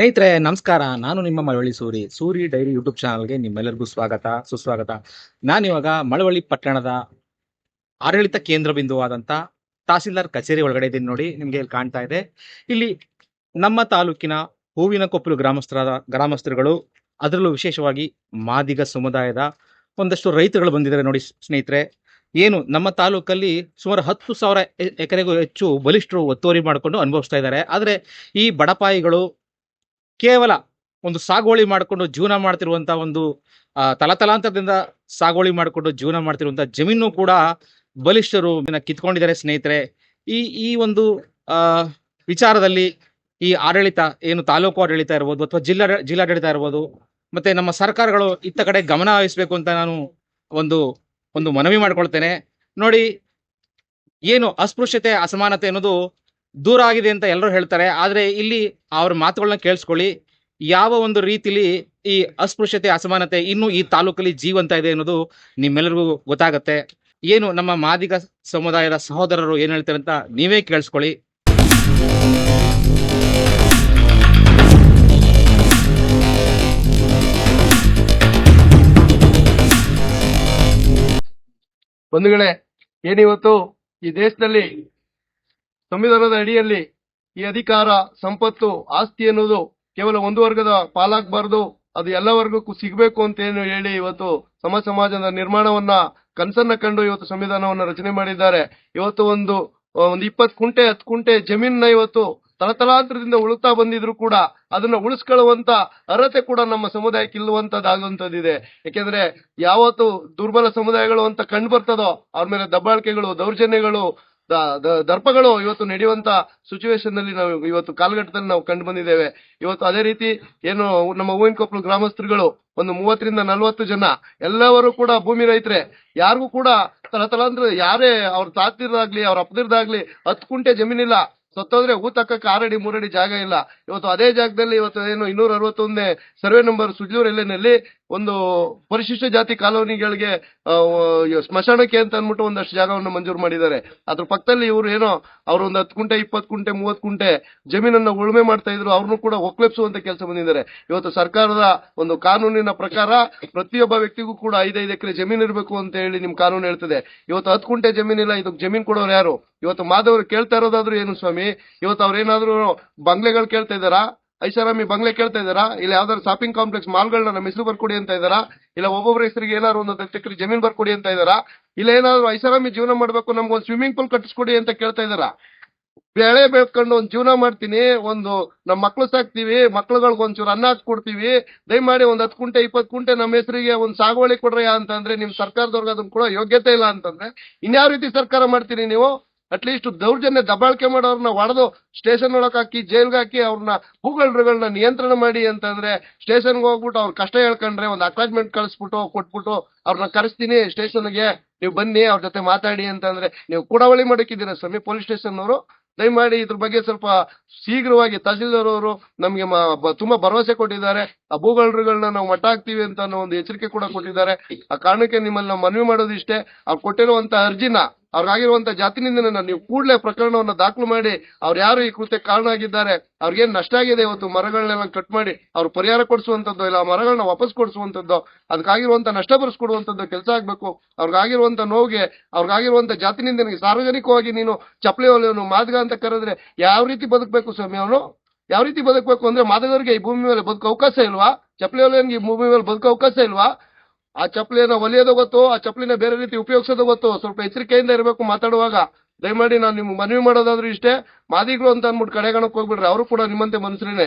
ಸ್ನೇಹಿತರೆ, ನಮಸ್ಕಾರ. ನಾನು ನಿಮ್ಮ ಮಳವಳ್ಳಿ ಸೂರಿ. ಸೂರಿ ಡೈರಿ ಯೂಟ್ಯೂಬ್ ಚಾನಲ್ಗೆ ನಿಮ್ಮೆಲ್ಲರಿಗೂ ಸ್ವಾಗತ. ಸುಸ್ವಾಗತ. ನಾನಿವಾಗ ಮಳವಳ್ಳಿ ಪಟ್ಟಣದ ಆಡಳಿತ ಕೇಂದ್ರ ಬಿಂದುವಾದಂಥ ತಹಸೀಲ್ದಾರ್ ಕಚೇರಿ ಒಳಗಡೆ ಇದ್ದೀನಿ ನೋಡಿ, ನಿಮಗೆ ಇಲ್ಲಿ ಕಾಣ್ತಾ ಇದೆ. ಇಲ್ಲಿ ನಮ್ಮ ತಾಲೂಕಿನ ಹೂವಿನ ಕೊಪ್ಪಲು ಗ್ರಾಮಸ್ಥರಾದ ಗ್ರಾಮಸ್ಥರುಗಳು ಅದರಲ್ಲೂ ವಿಶೇಷವಾಗಿ ಮಾದಿಗ ಸಮುದಾಯದ ಒಂದಷ್ಟು ರೈತರುಗಳು ಬಂದಿದ್ದಾರೆ ನೋಡಿ ಸ್ನೇಹಿತರೆ. ಏನು, ನಮ್ಮ ತಾಲೂಕಲ್ಲಿ ಸುಮಾರು ಹತ್ತು ಸಾವಿರ ಎಕರೆಗೂ ಹೆಚ್ಚು ಬಲಿಷ್ಠರು ಒತ್ತುವರಿ ಮಾಡಿಕೊಂಡು ಅನುಭವಿಸ್ತಾ ಇದ್ದಾರೆ. ಆದರೆ ಈ ಬಡಪಾಯಿಗಳು ಕೇವಲ ಒಂದು ಸಾಗುವಳಿ ಮಾಡಿಕೊಂಡು ಜೀವನ ಮಾಡ್ತಿರುವಂತ ಒಂದು ತಲತಲಾಂತರದಿಂದ ಸಾಗುವಳಿ ಮಾಡಿಕೊಂಡು ಜೀವನ ಮಾಡ್ತಿರುವಂತ ಜಮೀನು ಕೂಡ ಬಲಿಷ್ಠರು ಕಿತ್ಕೊಂಡಿದ್ದಾರೆ ಸ್ನೇಹಿತರೆ. ಈ ಈ ಒಂದು ವಿಚಾರದಲ್ಲಿ ಈ ಆಡಳಿತ ಏನು ತಾಲೂಕು ಆಡಳಿತ ಇರ್ಬೋದು ಅಥವಾ ಜಿಲ್ಲಾ, ಜಿಲ್ಲಾಡಳಿತ ಇರ್ಬೋದು, ಮತ್ತೆ ನಮ್ಮ ಸರ್ಕಾರಗಳು ಇತ್ತ ಕಡೆ ಗಮನ ವಹಿಸಬೇಕು ಅಂತ ನಾನು ಒಂದು ಒಂದು ಮನವಿ ಮಾಡ್ಕೊಳ್ತೇನೆ. ನೋಡಿ, ಏನು ಅಸ್ಪೃಶ್ಯತೆ, ಅಸಮಾನತೆ ಅನ್ನೋದು ದೂರ ಆಗಿದೆ ಅಂತ ಎಲ್ಲರೂ ಹೇಳ್ತಾರೆ. ಆದರೆ ಇಲ್ಲಿ ಅವ್ರ ಮಾತುಗಳನ್ನ ಕೇಳಿಸ್ಕೊಳ್ಳಿ. ಯಾವ ಒಂದು ರೀತಿಲಿ ಈ ಅಸ್ಪೃಶ್ಯತೆ, ಅಸಮಾನತೆ ಇನ್ನೂ ಈ ತಾಲೂಕಲ್ಲಿ ಜೀವಂತ ಇದೆ ಅನ್ನೋದು ನಿಮ್ಮೆಲ್ಲರಿಗೂ ಗೊತ್ತಾಗತ್ತೆ. ಏನು ನಮ್ಮ ಮಾದಿಗ ಸಮುದಾಯದ ಸಹೋದರರು ಏನು ಹೇಳ್ತಾರೆ ಅಂತ ನೀವೇ ಕೇಳಿಸ್ಕೊಳ್ಳಿ. ಬಂಧುಗಳೇ, ಏನಿವತ್ತು ಈ ದೇಶದಲ್ಲಿ ಸಂವಿಧಾನದ ಅಡಿಯಲ್ಲಿ ಈ ಅಧಿಕಾರ, ಸಂಪತ್ತು, ಆಸ್ತಿ ಎನ್ನುವುದು ಕೇವಲ ಒಂದು ವರ್ಗದ ಪಾಲಾಗಬಾರದು, ಅದು ಎಲ್ಲ ವರ್ಗಕ್ಕೂ ಸಿಗಬೇಕು ಅಂತ ಏನು ಹೇಳಿ ಇವತ್ತು ಸಮ ಸಮಾಜದ ನಿರ್ಮಾಣವನ್ನ ಕನಸನ್ನ ಕಂಡು ಇವತ್ತು ಸಂವಿಧಾನವನ್ನ ರಚನೆ ಮಾಡಿದ್ದಾರೆ. ಇವತ್ತು ಒಂದು ಒಂದು ಇಪ್ಪತ್ತು ಕುಂಟೆ, ಹತ್ತು ಕುಂಟೆ ಜಮೀನನ್ನ ಇವತ್ತು ತಲತಲಾಂತರದಿಂದ ಉಳುತ್ತಾ ಬಂದಿದ್ರು ಕೂಡ ಅದನ್ನ ಉಳಿಸ್ಕೊಳ್ಳುವಂತ ಅರ್ಹತೆ ಕೂಡ ನಮ್ಮ ಸಮುದಾಯಕ್ಕೆ ಇಲ್ಲುವಂತದ್ದಾಗುವಂತದ್ದಿದೆ ಯಾಕೆಂದ್ರೆ ಯಾವತ್ತು ದುರ್ಬಲ ಸಮುದಾಯಗಳು ಅಂತ ಕಂಡು ಬರ್ತದೋ, ಅವ್ರ ಮೇಲೆ ದಬ್ಬಾಳಿಕೆಗಳು, ದೌರ್ಜನ್ಯಗಳು ದರ್ಪಗಳು ಇವತ್ತು ನಡೆಯುವಂತ ಸಿಚುವೇಶನ್ನಲ್ಲಿ ನಾವು ಇವತ್ತು ಕಾಲಘಟ್ಟದಲ್ಲಿ ನಾವು ಕಂಡು ಬಂದಿದ್ದೇವೆ. ಇವತ್ತು ಅದೇ ರೀತಿ ಏನು, ನಮ್ಮ ಹೂವಿನ ಗ್ರಾಮಸ್ಥರುಗಳು ಒಂದು ಮೂವತ್ತರಿಂದ ನಲವತ್ತು ಜನ ಎಲ್ಲವರು ಕೂಡ ಭೂಮಿ ರೈತರೆ. ಯಾರಿಗೂ ಕೂಡ ತಲತಲಾಂತರ ಯಾರೇ ಅವ್ರ ತಾತಿರ್ದಾಗ್ಲಿ ಅವ್ರ ಅಪ್ಪದಿರ್ದಾಗ್ಲಿ ಹತ್ತು ಕುಂಟೆ ಜಮೀನಿಲ್ಲ. ಸತ್ತೋದ್ರೆ ಊತಕ್ಕಕ್ಕೆ ಆರಡಿ ಮೂರಡಿ ಜಾಗ ಇಲ್ಲ. ಇವತ್ತು ಅದೇ ಜಾಗದಲ್ಲಿ ಇವತ್ತು ಏನು ಇನ್ನೂರ ಅರವತ್ತೊಂದನೇ ಸರ್ವೆ ನಂಬರ್ ಸುಜೂರ್ ಎಲ್ಲೆನಲ್ಲಿ ಒಂದು ಪರಿಶಿಷ್ಟ ಜಾತಿ ಕಾಲೋನಿಗಳಿಗೆ ಸ್ಮಶಾನಕ್ಕೆ ಅಂತ ಅಂದ್ಬಿಟ್ಟು ಒಂದಷ್ಟು ಜಾಗವನ್ನು ಮಂಜೂರು ಮಾಡಿದ್ದಾರೆ. ಅದ್ರ ಪಕ್ಕದಲ್ಲಿ ಇವರು ಏನೋ, ಅವ್ರ ಒಂದು ಹತ್ತು ಕುಂಟೆ, ಇಪ್ಪತ್ತು ಕುಂಟೆ, ಮೂವತ್ತು ಕುಂಟೆ ಜಮೀನನ್ನ ಉಳುಮೆ ಮಾಡ್ತಾ ಇದ್ರು ಅವ್ರನ್ನು ಕೂಡ ಒಕ್ಲೆಪ್ಸುವಂತ ಕೆಲಸ ಬಂದಿದ್ದಾರೆ. ಇವತ್ತು ಸರ್ಕಾರದ ಒಂದು ಕಾನೂನಿನ ಪ್ರಕಾರ ಪ್ರತಿಯೊಬ್ಬ ವ್ಯಕ್ತಿಗೂ ಕೂಡ ಐದೈದು ಎಕರೆ ಜಮೀನು ಇರಬೇಕು ಅಂತ ಹೇಳಿ ನಿಮ್ ಕಾನೂನು ಹೇಳ್ತದೆ. ಇವತ್ತು ಹತ್ತು ಕುಂಟೆ ಜಮೀನಿಲ್ಲ ಇದಕ್ಕೆ ಜಮೀನ್ ಕೊಡೋರು ಯಾರು? ಇವತ್ತು ಮಾಧವರು ಕೇಳ್ತಾ ಇರೋದಾದ್ರೂ ಏನು ಸ್ವಾಮಿ? ಇವತ್ತು ಅವ್ರೇನಾದ್ರೂ ಬಂಗ್ಲೆಗಳು ಕೇಳ್ತಾ ಇದ್ದಾರಾ? ಐಷಾರಾಮಿ ಬಂಗ್ಲೆ ಕೇಳ್ತಾ ಇದ್ದಾರಾ? ಇಲ್ಲ ಯಾವ್ದಾದ್ರು ಶಾಪಿಂಗ್ ಕಾಂಪ್ಲೆಕ್ಸ್ ಮಾಲ್ಗಳನ್ನ ನಮ್ಮ ಹೆಸರು ಬರ್ಕೊಡಿ ಅಂತ ಇದ್ದಾರಾ? ಇಲ್ಲ ಒಬ್ಬೊಬ್ಬರ ಹೆಸರಿಗೆ ಏನಾದ್ರು ಒಂದು ಎಕರೆ ಜಮೀನ್ ಬರ್ಕೊಡಿ ಅಂತ ಇದ್ದಾರಾ? ಇಲ್ಲ ಏನಾದ್ರು ಐಷಾರಾಮಿ ಜೀವನ ಮಾಡ್ಬೇಕು, ನಮ್ಗೆ ಒಂದು ಸ್ವಿಮ್ಮಿಂಗ್ ಪೂಲ್ ಕಟ್ಟಿಸ್ಕೊಡಿ ಅಂತ ಕೇಳ್ತಾ ಇದ್ದಾರಾ? ಬೆಳೆ ಬೆಳ್ಕೊಂಡು ಒಂದು ಜೀವನ ಮಾಡ್ತೀನಿ, ಒಂದು ನಮ್ಮ ಮಕ್ಳು ಸಾಕ್ತಿವಿ, ಮಕ್ಳುಗಳ್ಗೆ ಒಂಚೂರು ಅನ್ನ ಹಾಕ್ಸ್ಕೊಡ್ತೀವಿ ಕೊಡ್ತೀವಿ. ದಯಮಾಡಿ ಒಂದು ಹತ್ತು ಕುಂಟೆ, ಇಪ್ಪತ್ತು ಕುಂಟೆ ನಮ್ಮ ಹೆಸರಿಗೆ ಒಂದು ಸಾಗುವಳಿ ಕೊಡ್ರಯ್ಯ ಅಂತಂದ್ರೆ ನಿಮ್ ಸರ್ಕಾರದವ್ರಿಗೆ ಅದನ್ನ ಕೂಡ ಯೋಗ್ಯತೆ ಇಲ್ಲ ಅಂತಂದ್ರೆ ಇನ್ಯಾವ ರೀತಿ ಸರ್ಕಾರ ಮಾಡ್ತೀರಿ ನೀವು? ಅಟ್ಲೀಸ್ಟ್ ದೌರ್ಜನ್ಯ ದಬ್ಬಾಳಿಕೆ ಮಾಡೋರ್ನ ಹೊಡೆದು ಸ್ಟೇಷನ್ ಒಳಗೆ ಹಾಕಿ, ಜೈಲ್ಗೆ ಹಾಕಿ ಅವ್ರನ್ನ ಹೂಗಳ್ರುಗಳನ್ನ ನಿಯಂತ್ರಣ ಮಾಡಿ ಅಂತಂದ್ರೆ ಸ್ಟೇಷನ್ಗೆ ಹೋಗ್ಬಿಟ್ಟು ಅವ್ರ ಕಷ್ಟ ಹೇಳ್ಕೊಂಡ್ರೆ ಒಂದು ಅಟ್ಯಾಚ್ಮೆಂಟ್ ಕಳಿಸ್ಬಿಟ್ಟು, ಕೊಟ್ಬಿಟ್ಟು ಅವ್ರನ್ನ ಕರೆಸ್ತೀನಿ ಸ್ಟೇಷನ್ಗೆ ನೀವು ಬನ್ನಿ, ಅವ್ರ ಜೊತೆ ಮಾತಾಡಿ ಅಂತಂದ್ರೆ ನೀವು ಕೂಡವಳಿ ಮಾಡಕ್ಕಿದ್ದೀರಾ ಸ್ವಾಮಿ ಪೊಲೀಸ್ ಸ್ಟೇಷನ್ ಅವರು ದಯಮಾಡಿ ಇದ್ರ ಬಗ್ಗೆ ಸ್ವಲ್ಪ ಶೀಘ್ರವಾಗಿ ತಹಸೀಲ್ದಾರ್ ಅವರು ನಮ್ಗೆ ತುಂಬಾ ಭರವಸೆ ಕೊಟ್ಟಿದ್ದಾರೆ. ಆ ಭೂಗಳ್ರುಗಳನ್ನ ನಾವು ಮಟ್ಟ ಹಾಕ್ತೀವಿ ಅಂತ ಒಂದು ಎಚ್ಚರಿಕೆ ಕೂಡ ಕೊಟ್ಟಿದ್ದಾರೆ. ಆ ಕಾರಣಕ್ಕೆ ನಿಮ್ಮಲ್ಲಿ ನಾವು ಮನವಿ ಮಾಡೋದು ಇಷ್ಟೇ ಅವ್ರು ಕೊಟ್ಟಿರುವಂತ ಅರ್ಜಿನ ಅವ್ರಿಗಾಗಿರುವಂತ ಜಾತಿ ನೀವು ಕೂಡಲೇ ಪ್ರಕರಣವನ್ನು ದಾಖಲು ಮಾಡಿ, ಅವ್ರು ಯಾರು ಈ ಕೃತ್ಯಕ್ಕೆ ಕಾರಣ ಆಗಿದ್ದಾರೆ ಅವ್ರಿಗೇನ್ ನಷ್ಟ ಆಗಿದೆ ಇವತ್ತು ಮರಗಳನ್ನೆಲ್ಲ ಕಟ್ ಮಾಡಿ, ಅವ್ರು ಪರಿಹಾರ ಕೊಡಿಸುವಂತದ್ದು ಇಲ್ಲ ಮರಗಳನ್ನ ವಾಪಸ್ ಕೊಡಿಸುವಂತದ್ದು, ಅದಕ್ಕಾಗಿರುವಂತ ನಷ್ಟ ಬರ್ಸ್ಕೊಡುವಂತದ್ದು ಕೆಲಸ ಆಗ್ಬೇಕು. ಅವ್ರಿಗಾಗಿರುವಂತ ನೋವಿಗೆ, ಅವ್ರಿಗಾಗಿರುವಂತ ಜಾತಿ ನಿಂದನೆಗೆ ಸಾರ್ವಜನಿಕವಾಗಿ ನೀನು ಚಪ್ಪಲಿ ಹೊಲೆಯವನು ಮಾದಗ ಅಂತ ಕರೆದ್ರೆ ಯಾವ ರೀತಿ ಬದುಕಬೇಕು ಸ್ವಾಮಿ ಅವನು? ಯಾವ ರೀತಿ ಬದುಕಬೇಕು ಅಂದ್ರೆ ಮಾದಗರಿಗೆ ಈ ಭೂಮಿ ಮೇಲೆ ಬದುಕೋ ಅವಕಾಶ ಇಲ್ವಾ? ಚಪ್ಪಲಿ ಹೊಲೆಯನ್ಗೆ ಈ ಭೂಮಿ ಮೇಲೆ ಬದುಕೋ ಅವಕಾಶ ಇಲ್ವಾ? ಆ ಚಪ್ಪಲಿಯನ್ನ ಒಲಿಯೋದು ಗೊತ್ತು, ಆ ಚಪ್ಪಲಿನ ಬೇರೆ ರೀತಿ ಉಪಯೋಗಿಸೋದು ಗೊತ್ತು. ಸ್ವಲ್ಪ ಎಚ್ಚರಿಕೆಯಿಂದ ಇರಬೇಕು ಮಾತಾಡುವಾಗ. ದಯಮಾಡಿ ನಾನು ನಿಮ್ಗೆ ಮನವಿ ಮಾಡೋದಾದ್ರೂ ಇಷ್ಟೇ. ಮಾದಿಗಳು ಅಂತ ಅಂದ್ಬಿಟ್ಟು ಕಡೆಗಣಕ್ಕೆ ಹೋಗ್ಬಿಡ್ರಿ. ಅವರು ಕೂಡ ನಿಮ್ಮಂತೆ ಮನುಷ್ಯರೇನೆ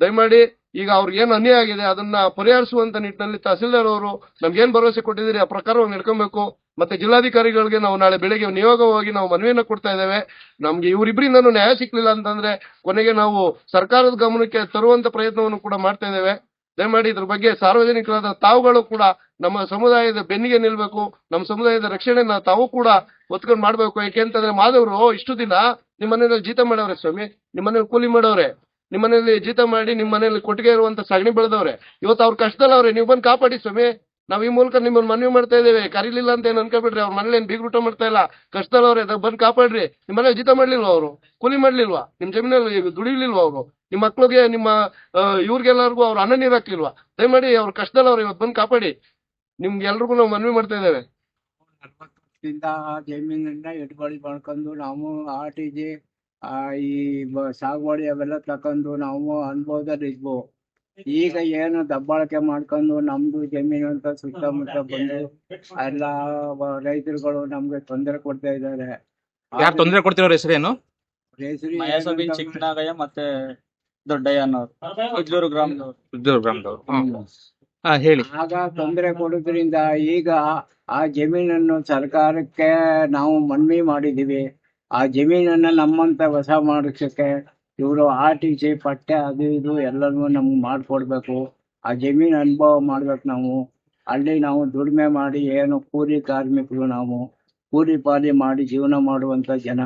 ದಯಮಾಡಿ ಈಗ ಅವ್ರಿಗೆ ಏನು ಅನ್ಯಾಯ ಆಗಿದೆ, ಅದನ್ನ ಪರಿಹರಿಸುವಂತ ನಿಟ್ಟಿನಲ್ಲಿ ತಹಸೀಲ್ದಾರ್ ಅವರು ನಮ್ಗೇನ್ ಭರವಸೆ ಕೊಟ್ಟಿದ್ದೀರಿ, ಆ ಪ್ರಕಾರವಾಗಿ ನಡ್ಕೊಬೇಕು. ಮತ್ತೆ ಜಿಲ್ಲಾಧಿಕಾರಿಗಳಿಗೆ ನಾವು ನಾಳೆ ಬೆಳಿಗ್ಗೆ ನಿಯೋಗವಾಗಿ ನಾವು ಮನವಿಯನ್ನ ಕೊಡ್ತಾ ಇದ್ದೇವೆ. ನಮ್ಗೆ ಇವರಿಬ್ಬರಿಂದನೂ ನ್ಯಾಯ ಸಿಕ್ಲಿಲ್ಲ ಅಂತಂದ್ರೆ ಕೊನೆಗೆ ನಾವು ಸರ್ಕಾರದ ಗಮನಕ್ಕೆ ತರುವಂತ ಪ್ರಯತ್ನವನ್ನು ಕೂಡ ಮಾಡ್ತಾ ಇದ್ದೇವೆ. ದಯಮಾಡಿ ಇದ್ರ ಬಗ್ಗೆ ಸಾರ್ವಜನಿಕರಾದ ತಾವುಗಳು ಕೂಡ ನಮ್ಮ ಸಮುದಾಯದ ಬೆನ್ನಿಗೆ ನಿಲ್ಬೇಕು, ನಮ್ಮ ಸಮುದಾಯದ ರಕ್ಷಣೆನ ತಾವು ಕೂಡ ಒತ್ಕೊಂಡು ಮಾಡ್ಬೇಕು. ಯಾಕೆಂತಂದ್ರೆ ಮಾಧವರು ಇಷ್ಟು ದಿನ ನಿಮ್ಮ ಮನೇಲಿ ಜೀತ ಮಾಡವ್ರೆ ಸ್ವಾಮಿ, ನಿಮ್ಮ ಮನೇಲಿ ಕೂಲಿ ಮಾಡವ್ರೆ, ನಿಮ್ಮ ಮನೇಲಿ ಜೀತ ಮಾಡಿ ನಿಮ್ಮ ಮನೇಲಿ ಕೊಟ್ಟಿಗೆ ಇರುವಂತ ಸಗಣಿ ಬೆಳೆದವ್ರೆ. ಇವತ್ತು ಅವ್ರ ಕಷ್ಟದಲ್ಲವ್ರೆ ನೀವು ಬಂದು ಕಾಪಾಡಿ ಸ್ವಾಮಿ. ನಾವ್ ಈ ಮೂಲಕ ನಿಮ್ಮನ್ನ ಮನವಿ ಮಾಡ್ತಾ ಇದ್ದೇವೆ. ಕರೀಲಿಲ್ಲ ಅಂತ ಏನ್ ಅನ್ಕೊಬಿಡ್ರಿ? ಅವ್ರ ಮನೇಲಿ ಏನ್ ಬೀಗ್ರೂಟ ಮಾಡ್ತಾ ಇಲ್ಲ. ಕಷ್ಟದವ್ರೆ ಬಂದ್ ಕಾಪಾಡ್ರಿ. ನಿಮ್ಮ ಮನೇಲಿ ಜೀತ ಮಾಡ್ಲಿಲ್ವಾ ಅವರು? ಕೂಲಿ ಮಾಡ್ಲಿಲ್ವಾ? ನಿಮ್ ಜಮೀನಲ್ಲಿ ದುಡಿಲಿಲ್ವಾ ಅವರು? ನಿಮ್ಮ ಮಕ್ಳಿಗೆ, ನಿಮ್ಮ ಇವ್ರಿಗೆಲ್ಲರಿಗೂ ಅವ್ರ ಅನ್ನ ನೀರು ಹಾಕ್ಲಿಲ್ವಾ? ದಯಮಾಡಿ ಅವ್ರ ಕಷ್ಟದಲ್ಲಿ ಅವ್ರು, ಇವತ್ತು ಬಂದು ಕಾಪಾಡಿ. ನಿಮ್ಗೆ ಎಲ್ರಿಗೂ ನಾವು ಮನವಿ ಮಾಡ್ತಾ ಇದ್ದೇವೆ. ನಲವತ್ತು ವರ್ಷದಿಂದ ಮಾಡ್ಕೊಂಡು ನಾವು ಆಟಿಗೆ ಆ ಈ ಬ- ಸಾಗುವಳಿ ಅವೆಲ್ಲ ತಕೊಂಡು ನಾವು ಅನುಭವದಲ್ಲಿ ಇದ್ವು. ಈಗ ಏನು ದಬ್ಬಾಳಿಕೆ ಮಾಡ್ಕೊಂಡು ನಮ್ದು ಜಮೀನು ಅಂತ ಸುತ್ತಮುತ್ತ ಬಂದು ಎಲ್ಲ ರೈತರುಗಳು ನಮ್ಗೆ ತೊಂದರೆ ಕೊಡ್ತಾ ಇದ್ದಾರೆ. ಯಾರು ತೊಂದರೆ ಕೊಡ್ತಿರೋ ಹೆಸರೇನು ಏನಂತ ಚಿಕ್ಕನಾಗಯ್ಯ ಮತ್ತೆ ದೊಡ್ಡಯ್ಯ ಅನ್ನೋರು. ಗ್ರಾಮದವ್ರು. ಗ್ರಾಮದವರು. ಆಗ ತೊಂದರೆ ಕೊಡೋದ್ರಿಂದ ಈಗ ಆ ಜಮೀನನ್ನು ಸರ್ಕಾರಕ್ಕೆ ನಾವು ಮನವಿ ಮಾಡಿದೀವಿ ಆ ಜಮೀನನ್ನ ನಮ್ಮಂತ ವಶ ಮಾಡಿಸಕ್ಕೆ ಇವರು ಆರ್ ಟಿ ಸಿ ಪಟ್ಟೆ ಅದು ಇದು ಎಲ್ಲನೂ ನಮ್ಗೆ ಮಾಡಿಕೊಡ್ಬೇಕು. ಆ ಜಮೀನು ಅನುಭವ ಮಾಡ್ಬೇಕು ನಾವು. ಅಲ್ಲಿ ನಾವು ದುಡಿಮೆ ಮಾಡಿ ಏನು ಕೂಲಿ ಕಾರ್ಮಿಕರು ನಾವು ಕೂಲಿ ಪಾಲಿ ಮಾಡಿ ಜೀವನ ಮಾಡುವಂತ ಜನ.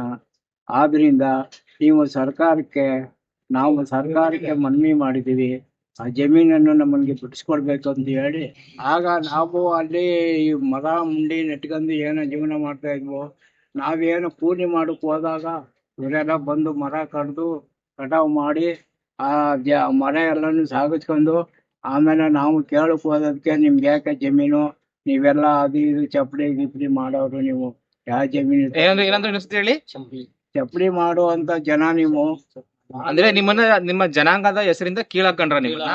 ಆದ್ರಿಂದ ನೀವು ಸರ್ಕಾರಕ್ಕೆ, ನಾವು ಸರ್ಕಾರಕ್ಕೆ ಮನವಿ ಮಾಡಿದೀವಿ ಆ ಜಮೀನನ್ನು ನಮಗೆ ಬಿಡಿಸ್ಕೊಡ್ಬೇಕು ಅಂತ ಹೇಳಿ ಆಗ ನಾವು ಅಲ್ಲಿ ಈ ಮರ ಮುಂಡಿ ನೆಟ್ಕೊಂಡು ಏನೋ ಜೀವನ ಮಾಡ್ತಾ ಇದ್ವು ನಾವೇನು ಕೂಲಿ ಮಾಡಕ್ ಹೋದಾಗ ಇವರೆಲ್ಲ ಬಂದು ಮರ ಕಡ್ದು ಕಟಾವು ಮಾಡಿ ಆ ಜ ಮರ ಎಲ್ಲಾನು ಸಾಗಿಸ್ಕೊಂಡು ಆಮೇಲೆ ನಾವು ಕೇಳಕ್ ಹೋದಕ್ಕೆ ನಿಮ್ಗೆ ಯಾಕೆ ಜಮೀನು ನೀವೆಲ್ಲ ಅದು ಇದು ಚಪ್ಪಡಿ ಗಿಪ್ಪಡಿ ಮಾಡೋರು ನೀವು ಯಾವ ಜಮೀನು? ಏನಂದ್ರೆ ಹೇಳಿ. ಚಪ್ಪಡಿ ಮಾಡುವಂತ ಜನ ನೀವು. ಅಂದ್ರೆ ನಿಮ್ಮನ್ನ ನಿಮ್ಮ ಜನಾಂಗದ ಹೆಸರಿಂದ ಕೀಳಾಕಂಡ್ರ ನಿಮ್ಮನ್ನ?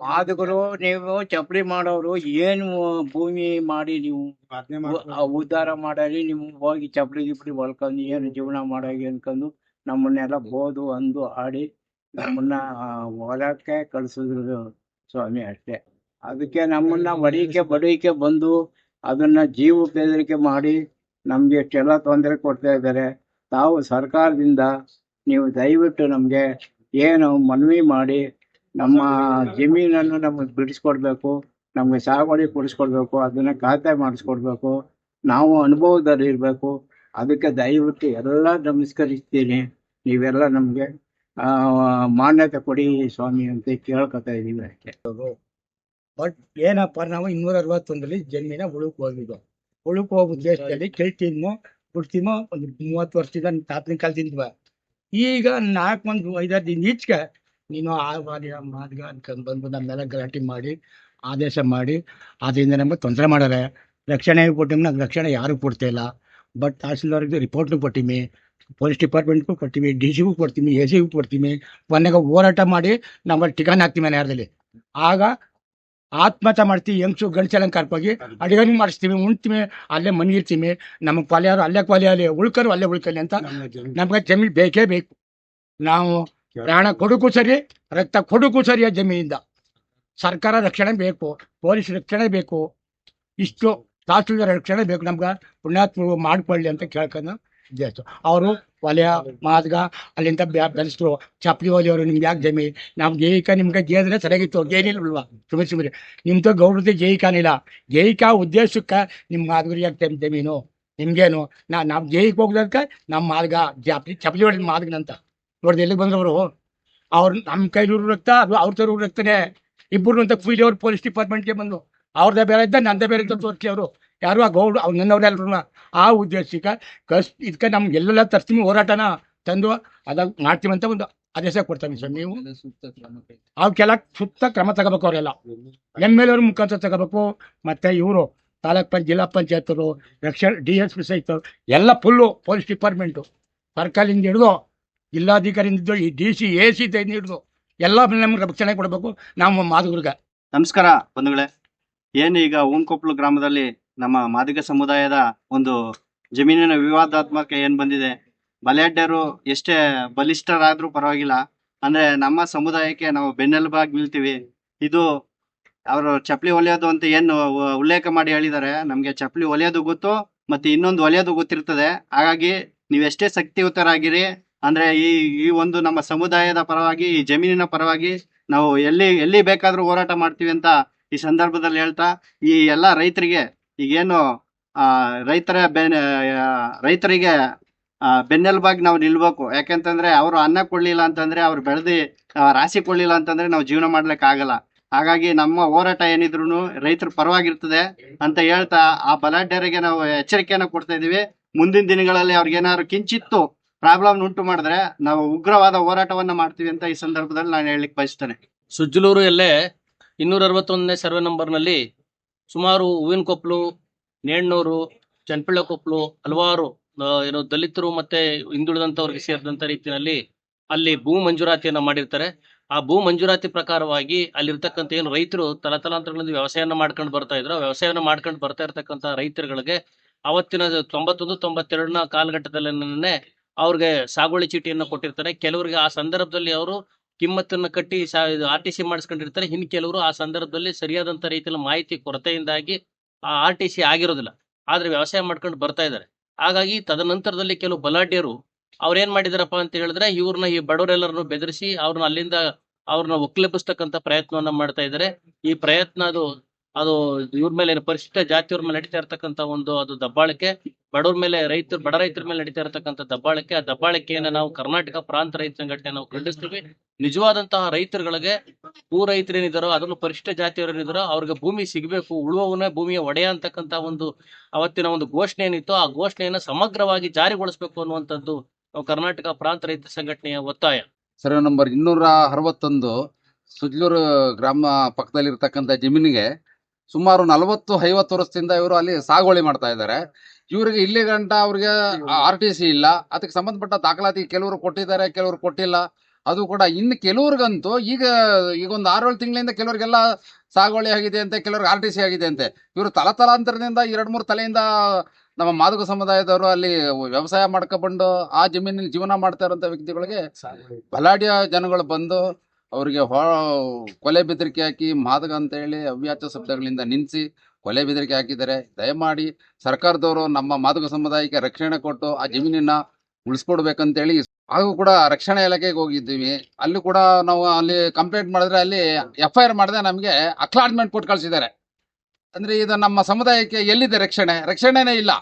ಮಾದಕರು ನೀವು ಚಪ್ಪಡಿ ಮಾಡೋರು ಏನು ಭೂಮಿ ಮಾಡಿ ನೀವು ಉದ್ಧಾರ ಮಾಡಿ ನೀವು ಹೋಗಿ ಚಪ್ಪಡಿ ಗಿಪ್ಪಡಿ ಹೊಲ್ಕೊಂಡು ಏನು ಜೀವನ ಮಾಡೋಗಿ ಅನ್ಕೊಂಡು ನಮ್ಮನ್ನೆಲ್ಲ ಬೋದು ಅಂದು ಆಡಿ ನಮ್ಮನ್ನ ಹೊಲಕ್ಕೆ ಕಳ್ಸಿದ್ರು ಸ್ವಾಮಿ ಅಷ್ಟೇ. ಅದಕ್ಕೆ ನಮ್ಮನ್ನ ಬಡಿಕೆ ಬಡಿಕೆ ಬಂದು ಅದನ್ನ ಜೀವ ಬೆದರಿಕೆ ಮಾಡಿ ನಮ್ಗೆ ಎಷ್ಟೆಲ್ಲ ತೊಂದರೆ ಕೊಡ್ತಾ ಇದ್ದಾರೆ ತಾವು ಸರ್ಕಾರದಿಂದ ನೀವು ದಯವಿಟ್ಟು ನಮ್ಗೆ ಏನು ಮನವಿ ಮಾಡಿ, ನಮ್ಮ ಜಮೀನನ್ನು ನಮಗೆ ಬಿಡಿಸ್ಕೊಡ್ಬೇಕು, ನಮ್ಗೆ ಸಾಗುವಳಿ ಕೊಡಿಸ್ಕೊಡ್ಬೇಕು, ಅದನ್ನ ಖಾತೆ ಮಾಡಿಸ್ಕೊಡ್ಬೇಕು, ನಾವು ಅನುಭವದಲ್ಲಿ ಇರಬೇಕು. ಅದಕ್ಕೆ ದಯವಿಟ್ಟು ಎಲ್ಲ ನಮಸ್ಕರಿಸ್ತೀನಿ. ನೀವೆಲ್ಲ ನಮಗೆ ಮಾನ್ಯತೆ ಕೊಡಿ ಸ್ವಾಮಿ ಅಂತ ಕೇಳ್ಕೊತಾ ಇದೀವಿ ಅಷ್ಟೇ ಬಟ್ ಏನಪ್ಪ ನಾವು ಇನ್ನೂರ ಅರವತ್ತೊಂದರಲ್ಲಿ ಜಮೀನ ಉಳುಕ್ ಹೋಗಿದ್ದು ಉಳುಕ್ ಹೋಗೋ ಉದ್ದೇಶದಲ್ಲಿ ಬಿಡ್ತೀನೋ, ಒಂದು ಮೂವತ್ತು ವರ್ಷದಿಂದ ತಾತನ ಕಾಲದಿಂದ ಈಗ ನಾಲ್ಕು ಒಂದು ಐದಾರು ದಿನ ಈಚೆಗೆ ನೀನು ಆ ಮಾದಿಗ ಮಾದಿಗ ಅನ್ಕೊಂಡು ಬಂದು ನಮ್ಮೆಲ್ಲ ಗಲಾಟೆ ಮಾಡಿ, ಆದೇಶ ಮಾಡಿ ಅದರಿಂದ ನಮಗೆ ತೊಂದರೆ ಮಾಡಾರೆ. ರಕ್ಷಣೆ ಕೊಟ್ಟಿವಿ ನಂಗೆ ರಕ್ಷಣೆ ಯಾರು ಕೊಡ್ತಾ ಇಲ್ಲ. ಬಟ್ ತಹಸೀಲ್ದಾರ್ಗೆ ರಿಪೋರ್ಟ್ನು ಕೊಟ್ಟಿವಿ ಪೊಲೀಸ್ ಡಿಪಾರ್ಟ್ಮೆಂಟ್ಗೂ ಕೊಡ್ತೀವಿ ಡಿ ಸಿಗೂ ಕೊಡ್ತೀನಿ ಎ ಸಿಗೂ ಕೊಡ್ತೀವಿ ಕೊನೆಗೆ ಹೋರಾಟ ಮಾಡಿ ನಮ್ಮಲ್ಲಿ ಟಿಕಾನ್ ಹಾಕ್ತೀವಿ ನೇರದಲ್ಲಿ ಆಗ ಆತ್ಮಹತ್ಯೆ ಮಾಡ್ತೀವಿ ಹೆಂಗ್ಸು ಹೋಗಿ ಅಡಿಗೆ ಮಾಡಿಸ್ತೀವಿ ಉಣ್ತೀವಿ ಅಲ್ಲೇ ಮನಗಿರ್ತೀವಿ ನಮಗೆ ಕೊಲೆಯಾರು ಅಲ್ಲೇ ಕೊಲೆಯಲ್ಲಿ ಉಳ್ಕರು ಅಲ್ಲೇ ಉಳ್ಕಲಿ ಅಂತ ನಮ್ಗೆ ಜಮೀನು ಬೇಕೇ ಬೇಕು. ನಾವು ಪ್ರಾಣ ಕೊಡಕ್ಕೂ ಸರಿ ರಕ್ತ ಕೊಡಕ್ಕೂ ಸರಿ ಆ ಜಮೀನಿಂದ. ಸರ್ಕಾರ ರಕ್ಷಣೆ ಬೇಕು ಪೊಲೀಸ್ ರಕ್ಷಣೆ ಬೇಕು ಇಷ್ಟು ತಹಸೀಲ್ದಾರ್ ರಕ್ಷಣೆ ಬೇಕು ನಮ್ಗೆ ಪುಣ್ಯಾತ್ಮ ಮಾಡ್ಕೊಳ್ಳಿ ಅಂತ ಕೇಳ್ಕೊಂಡು ಉದ್ದೇಶ ಅವರು ವಲಯ ಮಾದ್ಗ ಅಲ್ಲಿಂದ ಬೆಳೆಸಿದ್ರು ಚಪ್ಪಲಿ ಹೊಲಿಯವರು ನಿಮ್ಗೆ ಯಾಕೆ ಜಮಿ ನಾವು ಜೈಕ ನಿಮ್ಗೆ ಗೇದ್ರೆ ಸರಿಯಾಗಿತ್ತು ಗೇನಿಲ್ವಾ ಸುಮ್ಮನೆ ಸುಮ್ಮನೆ ನಿಮ್ದು ಗೌರವದ ಜೈಕಾನಿಲ್ಲ ಜೈವಿಕ ಉದ್ದೇಶಕ್ಕೆ ನಿಮ್ಮ ಮಾದಗುರಿ ಯಾಕೆ ಜಮೀನು ನಿಮ್ಗೇನು ನಾ ನಾವು ಜೈವಿಕ ಹೋಗ್ದಕ್ಕೆ ನಮ್ಮ ಮಾರ್ಗ ಚಪ್ಪಲಿ ಚಪ್ಪಲಿ ಹೊಡೆದ ಮಾರ್ಗನಂತ ನೋಡಿದ್ರೆ ಎಲ್ಲಿಗೆ ಬಂದ್ರವರು ಅವ್ರು ನಮ್ಮ ಕೈಲೂರು ರಕ್ತ ಅದು ಅವ್ರ ತರೂರು ರಕ್ತನೇ ಇಬ್ಬರು ಅಂತ ಕೂಲಿ ಅವ್ರು ಪೊಲೀಸ್ ಡಿಪಾರ್ಟ್ಮೆಂಟ್ಗೆ ಬಂದು ಅವ್ರದ್ದೇ ಬೇರೆ ಇದ್ದ ನಂದೇ ಬೇರೆ ಇದ್ದ ತೋರಿಸಿ ಅವರು ಯಾರು ಆ ಗೌಡ್ರು ಅವ್ರು ನನ್ನವ್ರೆಲ್ರು ಆ ಉದ್ದೇಶಕ್ಕೆ ಕಸ್ ಇದಕ್ಕೆ ನಮ್ಗೆ ಎಲ್ಲೆಲ್ಲ ತರ್ತೀವಿ ಹೋರಾಟನ ತಂದು ಅದಾಗ ಮಾಡ್ತೀವಿ ಅಂತ ಒಂದು ಆದೇಶ ಕೊಡ್ತಾನೆ ಸರ್ ನೀವು ಅವಕ್ಕೆಲ್ಲ ಸುತ್ತ ಕ್ರಮ ತಗೋಬೇಕು ಅವರೆಲ್ಲ. ಎಂ ಎಲ್ ಅವ್ರ ಮುಖಾಂತರ ತಗೋಬೇಕು ಮತ್ತೆ ಇವರು ತಾಲೂಕ್ ಪಂಚ ಜಿಲ್ಲಾ ಪಂಚಾಯತ್ರು ರಕ್ಷಣೆ ಡಿ ಎಸ್ ಪಿ ಸಹಿತ ಎಲ್ಲ ಫುಲ್ಲು ಪೊಲೀಸ್ ಡಿಪಾರ್ಟ್ಮೆಂಟು. ಸರ್ಕಾರದಿಂದ ಹಿಡಿದು ಜಿಲ್ಲಾಧಿಕಾರಿಯಿಂದ ಈ ಡಿ ಸಿ ಎ ಸಿ ಹಿಡಿದು ಎಲ್ಲ ನಮ್ಗೆ ರಕ್ಷಣೆ ಕೊಡಬೇಕು. ನಾವು ಮಾದುಗುರ್ಗ. ನಮಸ್ಕಾರ ಬಂಧುಗಳೇ. ಏನು ಈಗ ಓಂಕೊಪ್ಲು ಗ್ರಾಮದಲ್ಲಿ ನಮ್ಮ ಮಾದಿಗ ಸಮುದಾಯದ ಒಂದು ಜಮೀನಿನ ವಿವಾದಾತ್ಮಕ ಏನ್ ಬಂದಿದೆ? ಬಲಾಢ್ಯರು ಎಷ್ಟೇ ಬಲಿಷ್ಠರಾದ್ರೂ ಪರವಾಗಿಲ್ಲ. ಅಂದ್ರೆ ನಮ್ಮ ಸಮುದಾಯಕ್ಕೆ ನಾವು ಬೆನ್ನೆಲುಬಾಗಿ ನಿಲ್ತೀವಿ ಇದು ಅವರು ಚಪ್ಪಲಿ ಒಲೆಯೋದು ಅಂತ ಏನು ಉಲ್ಲೇಖ ಮಾಡಿ ಹೇಳಿದ್ದಾರೆ. ನಮ್ಗೆ ಚಪ್ಪಲಿ ಒಲೆಯೋದು ಗೊತ್ತು ಮತ್ತೆ ಇನ್ನೊಂದು ಒಲೆಯೋದು ಗೊತ್ತಿರ್ತದೆ. ಹಾಗಾಗಿ ನೀವೆಷ್ಟೇ ಶಕ್ತಿಯುತರಾಗಿರಿ, ಅಂದ್ರೆ ಈ ಈ ಒಂದು ನಮ್ಮ ಸಮುದಾಯದ ಪರವಾಗಿ, ಈ ಜಮೀನಿನ ಪರವಾಗಿ ನಾವು ಎಲ್ಲಿ ಎಲ್ಲಿ ಬೇಕಾದ್ರೂ ಹೋರಾಟ ಮಾಡ್ತೀವಿ ಅಂತ ಈ ಸಂದರ್ಭದಲ್ಲಿ ಹೇಳ್ತಾ, ಈ ಎಲ್ಲಾ ರೈತರಿಗೆ ಈಗೇನು ರೈತರ ಬೆನ್ ರೈತರಿಗೆ ಬೆನ್ನೆಲುಬಾಗಿ ನಾವು ನಿಲ್ಬೇಕು. ಯಾಕಂತಂದ್ರೆ ಅವರು ಅನ್ನ ಕೊಡ್ಲಿಲ್ಲ ಅಂತಂದ್ರೆ ಅವ್ರು ಬೆಳೆದಿ ರಾಶಿ ಕೊಡ್ಲಿಲ್ಲ ಅಂತಂದ್ರೆ ನಾವು ಜೀವನ ಮಾಡ್ಲಿಕ್ಕೆ ಆಗಲ್ಲ ಹಾಗಾಗಿ ನಮ್ಮ ಹೋರಾಟ ಏನಿದ್ರು ರೈತರ ಪರವಾಗಿರ್ತದೆ ಅಂತ ಹೇಳ್ತಾ ಆ ಬಲಾಢ್ಯರಿಗೆ ನಾವು ಎಚ್ಚರಿಕೆಯನ್ನು ಕೊಡ್ತಾ ಇದೀವಿ ಮುಂದಿನ ದಿನಗಳಲ್ಲಿ ಅವ್ರಿಗೇನಾದ್ರು ಕಿಂಚಿತ್ತು ಪ್ರಾಬ್ಲಮ್ ಉಂಟು ಮಾಡಿದ್ರೆ ನಾವು ಉಗ್ರವಾದ ಹೋರಾಟವನ್ನ ಮಾಡ್ತೀವಿ ಅಂತ ಈ ಸಂದರ್ಭದಲ್ಲಿ ನಾನು ಹೇಳಲಿಕ್ಕೆ ಬಯಸ್ತೇನೆ. ಸುಜ್ಜಲೂರು ಎಲ್ಲೇ ಇನ್ನೂರ ಅರವತ್ತೊಂದನೇ ಸರ್ವೆ ನಂಬರ್ನಲ್ಲಿ ಸುಮಾರು ಹೂವಿನ ಕೊಪ್ಪಲು ನೇಣ್ಣೂರು ಚನ್ಪಿಳ್ಳ ಕೊಪ್ಪಲು ಹಲವಾರು ಏನು ದಲಿತರು ಮತ್ತೆ ಹಿಂದುಳಿದಂತವ್ರಿಗೆ ಸೇರಿದಂತ ರೀತಿಯಲ್ಲಿ ಅಲ್ಲಿ ಭೂ ಮಂಜೂರಾತಿಯನ್ನ ಮಾಡಿರ್ತಾರೆ. ಆ ಭೂ ಮಂಜೂರಾತಿ ಪ್ರಕಾರವಾಗಿ ಅಲ್ಲಿರ್ತಕ್ಕಂಥ ಏನು ರೈತರು ತಲತಲಾಂತರಗಳಿಂದ ವ್ಯವಸಾಯನ ಮಾಡ್ಕೊಂಡು ಬರ್ತಾ ಇದ್ರು. ವ್ಯವಸಾಯನ ಮಾಡ್ಕೊಂಡು ಬರ್ತಾ ಇರ್ತಕ್ಕಂಥ ರೈತರುಗಳಿಗೆ ಅವತ್ತಿನ ತೊಂಬತ್ತೊಂದು, ತೊಂಬತ್ತೆರಡನ ಕಾಲಘಟ್ಟದಲ್ಲೇ ಅವ್ರಿಗೆ ಸಾಗುವಳಿ ಚೀಟಿಯನ್ನು ಕೊಟ್ಟಿರ್ತಾರೆ. ಕೆಲವರಿಗೆ ಆ ಸಂದರ್ಭದಲ್ಲಿ ಅವರು ಕಿಮ್ಮತ್ತನ್ನ ಕಟ್ಟಿ ಆರ್ ಟಿ ಸಿ ಮಾಡಿಸ್ಕೊಂಡಿರ್ತಾರೆ. ಇನ್ನು ಕೆಲವರು ಆ ಸಂದರ್ಭದಲ್ಲಿ ಸರಿಯಾದಂತ ರೀತಿಯಲ್ಲಿ ಮಾಹಿತಿ ಕೊರತೆಯಿಂದಾಗಿ ಆ ಆರ್ ಟಿ ಸಿ ಆಗಿರೋದಿಲ್ಲ. ಆದ್ರೆ ವ್ಯವಸಾಯ ಮಾಡ್ಕೊಂಡು ಬರ್ತಾ ಇದ್ದಾರೆ. ಹಾಗಾಗಿ ತದನಂತರದಲ್ಲಿ ಕೆಲವು ಬಲಾಢ್ಯರು ಅವ್ರೇನ್ ಮಾಡಿದಾರಪ್ಪ ಅಂತ ಹೇಳಿದ್ರೆ ಇವ್ರನ್ನ ಈ ಬಡವರೆಲ್ಲರನ್ನು ಬೆದರಿಸಿ ಅವ್ರನ್ನ ಅಲ್ಲಿಂದ ಅವ್ರನ್ನ ಒಕ್ಲೆಬಿಸ್ತಕ್ಕಂಥ ಪ್ರಯತ್ನವನ್ನ ಮಾಡ್ತಾ ಇದ್ದಾರೆ. ಈ ಪ್ರಯತ್ನ ಅದು ಅದು ಇವ್ರ ಮೇಲೆ ಪರಿಶಿಷ್ಟ ಜಾತಿಯವ್ರ ಮೇಲೆ ನಡೀತಾ ಇರ್ತಕ್ಕಂತ ಒಂದು ಅದು ದಬ್ಬಾಳಿಕೆ, ಬಡವ್ರ ಮೇಲೆ ರೈತರು, ಬಡ ರೈತರ ಮೇಲೆ ನಡೀತಾ ಇರತಕ್ಕಂಥ ದಬ್ಬಾಳಿಕೆ, ಆ ದಬ್ಬಾಳಿಕೆಯನ್ನ ನಾವು ಕರ್ನಾಟಕ ಪ್ರಾಂತ ರೈತ ಸಂಘಟನೆ ನಾವು ಖಂಡಿಸ್ತೀವಿ. ನಿಜವಾದಂತಹ ರೈತರುಗಳಿಗೆ ಭೂ ರೈತರು ಏನಿದಾರೋ ಅದನ್ನು ಪರಿಶಿಷ್ಟ ಜಾತಿಯವರು ಏನಿದಾರೋ, ಅವ್ರಿಗೆ ಭೂಮಿ ಸಿಗಬೇಕು ಉಳುವವನೇ ಭೂಮಿಯ ಒಡೆಯ ಅಂತಕ್ಕಂತ ಒಂದು ಅವತ್ತಿನ ಒಂದು ಘೋಷಣೆ ಏನಿತ್ತು, ಆ ಘೋಷಣೆಯನ್ನ ಸಮಗ್ರವಾಗಿ ಜಾರಿಗೊಳಿಸಬೇಕು ಅನ್ನುವಂಥದ್ದು ನಾವು ಕರ್ನಾಟಕ ಪ್ರಾಂತ ರೈತ ಸಂಘಟನೆಯ ಒತ್ತಾಯ. ಸರ್ವೆ ನಂಬರ್ ಇನ್ನೂರ ಅರವತ್ತೊಂದು ಸುಜ್ಲೂರು ಗ್ರಾಮ ಪಕ್ಕದಲ್ಲಿರ್ತಕ್ಕಂಥ ಜಮೀನಿಗೆ ಸುಮಾರು ನಲವತ್ತು ಐವತ್ತು ವರ್ಷದಿಂದ ಇವರು ಅಲ್ಲಿ ಸಾಗುವಳಿ ಮಾಡ್ತಾ ಇದ್ದಾರೆ. ಇವರಿಗೆ ಇಲ್ಲಿ ಗಂಟ ಅವ್ರಿಗೆ ಆರ್ ಟಿ ಸಿ ಇಲ್ಲ. ಅದಕ್ಕೆ ಸಂಬಂಧಪಟ್ಟ ದಾಖಲಾತಿ ಕೆಲವರು ಕೊಟ್ಟಿದ್ದಾರೆ ಕೆಲವರು ಕೊಟ್ಟಿಲ್ಲ. ಅದು ಕೂಡ ಇನ್ನು ಕೆಲವ್ರಿಗಂತೂ ಈಗ ಈಗ ಒಂದು ಆರೇಳು ತಿಂಗಳಿಂದ ಕೆಲವರಿಗೆಲ್ಲ ಸಾಗುವಳಿ ಆಗಿದೆ ಅಂತೆ ಕೆಲವ್ರಿಗೆ ಆರ್ ಟಿ ಸಿ ಆಗಿದೆ ಅಂತೆ. ಇವರು ತಲತಲಾಂತರದಿಂದ ಎರಡು ಮೂರು ತಲೆಯಿಂದ ನಮ್ಮ ಮಾದಕ ಸಮುದಾಯದವರು ಅಲ್ಲಿ ವ್ಯವಸಾಯ ಮಾಡ್ಕೊಂಡು ಆ ಜಮೀನಲ್ಲಿ ಜೀವನ ಮಾಡ್ತಾ ಇರೋಂಥ ವ್ಯಕ್ತಿಗಳಿಗೆ ಬಲಾಢ್ಯ ಜನಗಳು ಬಂದು ಅವರಿಗೆ ಕೊಲೆ ಬೆದರಿಕೆ ಹಾಕಿ ಮಾದಕ ಅಂತ ಹೇಳಿ ಅವ್ಯಾಚ ಶಬ್ದಗಳಿಂದ ನಿಲ್ಲಿಸಿ ಕೊಲೆ ಬೆದರಿಕೆ ಹಾಕಿದ್ದಾರೆ. ದಯಮಾಡಿ ಸರ್ಕಾರದವರು ನಮ್ಮ ಮಾದಕ ಸಮುದಾಯಕ್ಕೆ ರಕ್ಷಣೆ ಕೊಟ್ಟು ಆ ಜಮೀನಿನ ಉಳಿಸ್ಕೊಡ್ಬೇಕಂತೇಳಿ ಹಾಗೂ ಕೂಡ ರಕ್ಷಣಾ ಇಲಾಖೆಗೆ ಹೋಗಿದ್ದೀವಿ. ಅಲ್ಲಿ ಕೂಡ ನಾವು ಅಲ್ಲಿ ಕಂಪ್ಲೇಂಟ್ ಮಾಡಿದ್ರೆ ಅಲ್ಲಿ ಎಫ್ ಐ ಆರ್ ನಮಗೆ ಅಕ್ಲಾಟ್ಮೆಂಟ್ ಕೊಟ್ಟು ಕಳಿಸಿದ್ದಾರೆ. ಅಂದ್ರೆ ಇದು ನಮ್ಮ ಸಮುದಾಯಕ್ಕೆ ಎಲ್ಲಿದೆ ರಕ್ಷಣೆ? ರಕ್ಷಣೆನೇ ಇಲ್ಲ.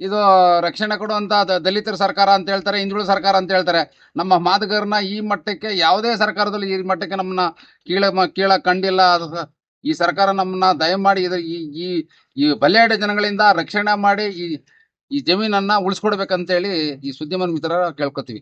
ಇದು ರಕ್ಷಣೆ ಕೊಡುವಂತ ದಲಿತರ ಸರ್ಕಾರ ಅಂತ ಹೇಳ್ತಾರೆ, ಹಿಂದುಳಿದ ಸರ್ಕಾರ ಅಂತ ಹೇಳ್ತಾರೆ. ನಮ್ಮ ಮಾದಗರನ್ನ ಈ ಮಟ್ಟಕ್ಕೆ, ಯಾವುದೇ ಸರ್ಕಾರದಲ್ಲಿ ಈ ಮಟ್ಟಕ್ಕೆ ನಮ್ಮನ್ನ ಕೀಳ ಕೀಳ ಕಂಡಿಲ್ಲ. ಈ ಸರ್ಕಾರ ನಮ್ಮನ್ನ ದಯಮಾಡಿ ಇದು ಈ ಈ ಈ ಬಲ್ಯಾಡ ಜನಗಳಿಂದ ರಕ್ಷಣೆ ಮಾಡಿ ಈ ಈ ಜಮೀನನ್ನ ಉಳಿಸ್ಕೊಡ್ಬೇಕಂತೇಳಿ ಈ ಸುದ್ದಿಮನ್ ಮಿತ್ರರ ಕೇಳ್ಕೊತೀವಿ.